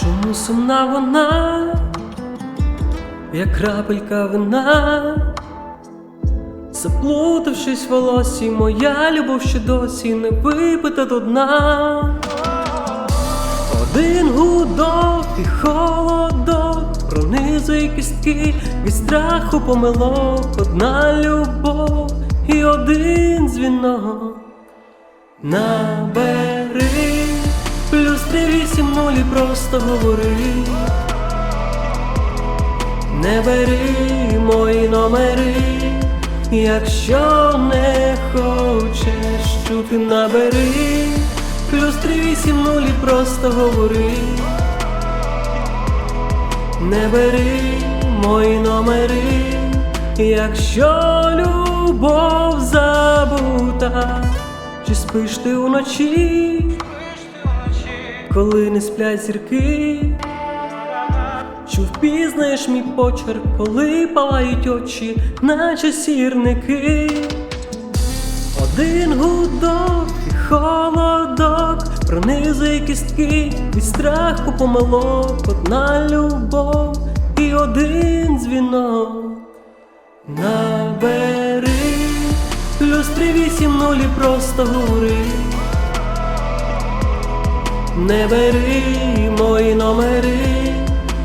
Чому сумна вона, як крапелька вина, заплутавшись в волосі, моя любов ще досі не випита до дна. Один гудок і холодок пронизує кістки від страху помилок, одна любов і один дзвінок. на Набери три вісім нуль просто говори. Не бери мої номери, якщо не хочеш чути, набери плюс три вісім нуль просто говори. Не бери мої номери, якщо любов забута, чи спиш ти уночі, коли не сплять зірки, чи впізнаєш мій почерк, коли палають очі, наче сірники. Один гудок і холодок пронизує кістки від страху помилок, одна любов і один дзвінок. Набери плюс три вісім нуль і просто говори. Не бери мої номери,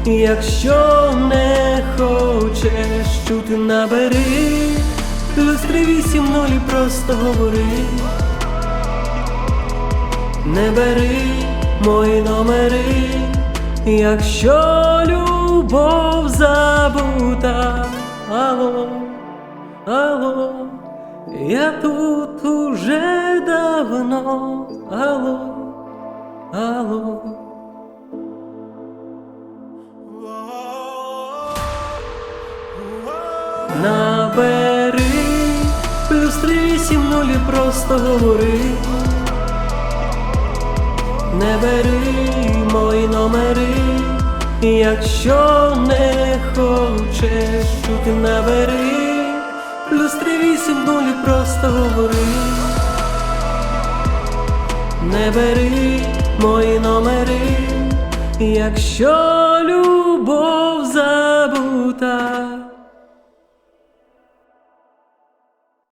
якщо не хочеш чути, набери плюс три вісім нуль просто говори. Не бери мої номери, якщо любов забута. Алло, алло, я тут уже давно. Алло, алло. Набери плюс три вісім нуль і просто говори. Не бери мої номери, якщо не хочеш чути, набери плюс три вісім нуль і просто говори. Не бери мої номери, якщо любов забута.